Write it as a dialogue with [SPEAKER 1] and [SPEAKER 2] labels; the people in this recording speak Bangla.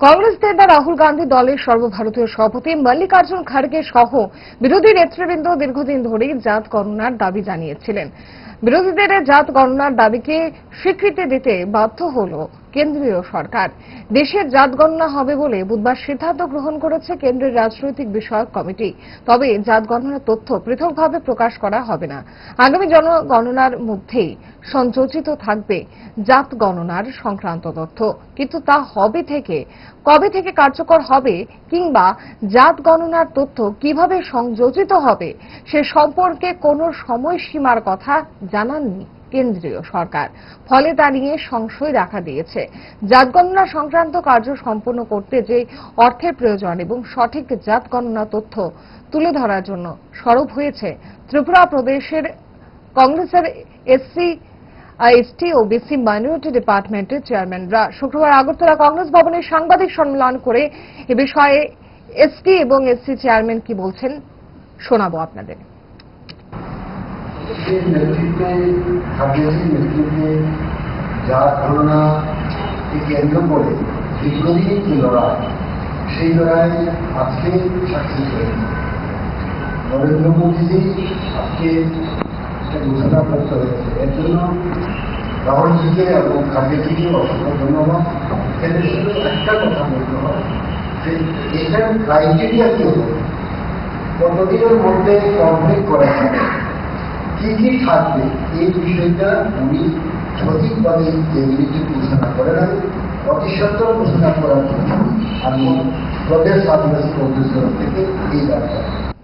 [SPEAKER 1] কংগ্রেস নেতা রাহুল গান্ধী দলের সর্বভারতীয় সভাপতি মল্লিকার্জুন খাড়গে সহ বিরোধী নেতৃবৃন্দ দীর্ঘদিন ধরেই জাত গণনার দাবি জানিয়েছিলেন। বিরোধীদের জাত গণনার দাবিকে স্বীকৃতি দিতে বাধ্য হল কেন্দ্রীয় সরকার। দেশের জাত গণনা হবে বলে বুধবার সিদ্ধান্ত গ্রহণ করেছে কেন্দ্রের রাজনৈতিক বিষয়ক কমিটি। তবে জাত গণনার তথ্য পৃথকভাবে প্রকাশ করা হবে না। আগামী জনগণনার মধ্যেই সংযোজিত থাকবে জাত গণনার সংক্রান্ত তথ্য। কিন্তু তা হবে থেকে, কবে থেকে কার্যকর হবে কিংবা জাত গণনার তথ্য কীভাবে সংযোজিত হবে, সে সম্পর্কে কোনো সময়সীমার কথা জানাননি কেন্দ্রীয় সরকার। ফলে তা নিয়ে সংশয় দেখা দিয়েছে। জাত গণনা সংক্রান্ত কার্য সম্পন্ন করতে যে অর্থের প্রয়োজন এবং সঠিক জাত গণনা তথ্য তুলে ধরার জন্য সরব হয়েছে ত্রিপুরা প্রদেশের কংগ্রেসের এসসি এসটি ও বিসি মাইনরিটি ডিপার্টমেন্টের চেয়ারম্যানরা শুক্রবার আগরতলা কংগ্রেস ভবনে সাংবাদিক সম্মেলন করে এ বিষয়ে এসটি এবং এসসি চেয়ারম্যান কি বলছেন শোনাবো আপনাদের।
[SPEAKER 2] যার কেন্দ্র করে দীর্ঘদিন যে লড়াই, সেই লড়াই আজকে নরেন্দ্র মোদীজি আজকে একটা ঘোষণা করতে হয়েছে এর জন্য রাহুলজিকে এবং খাদ্যজিকে অসংখ্য ধন্যবাদ। এদের শুধু একটা কথা বলতে হয় যে এটার ক্রাইটেরিয়া কি হবে কতদিনের মধ্যে কমপ্লিট করা যাবে কি কি থাকবে? এই বিষয়টা উনি সঠিকভাবে এগুলিকে ঘোষণা করে না অতি সত্তর ঘোষণা করার জন্য আমি প্রদেশ কংগ্রেস থেকে এই জানাই।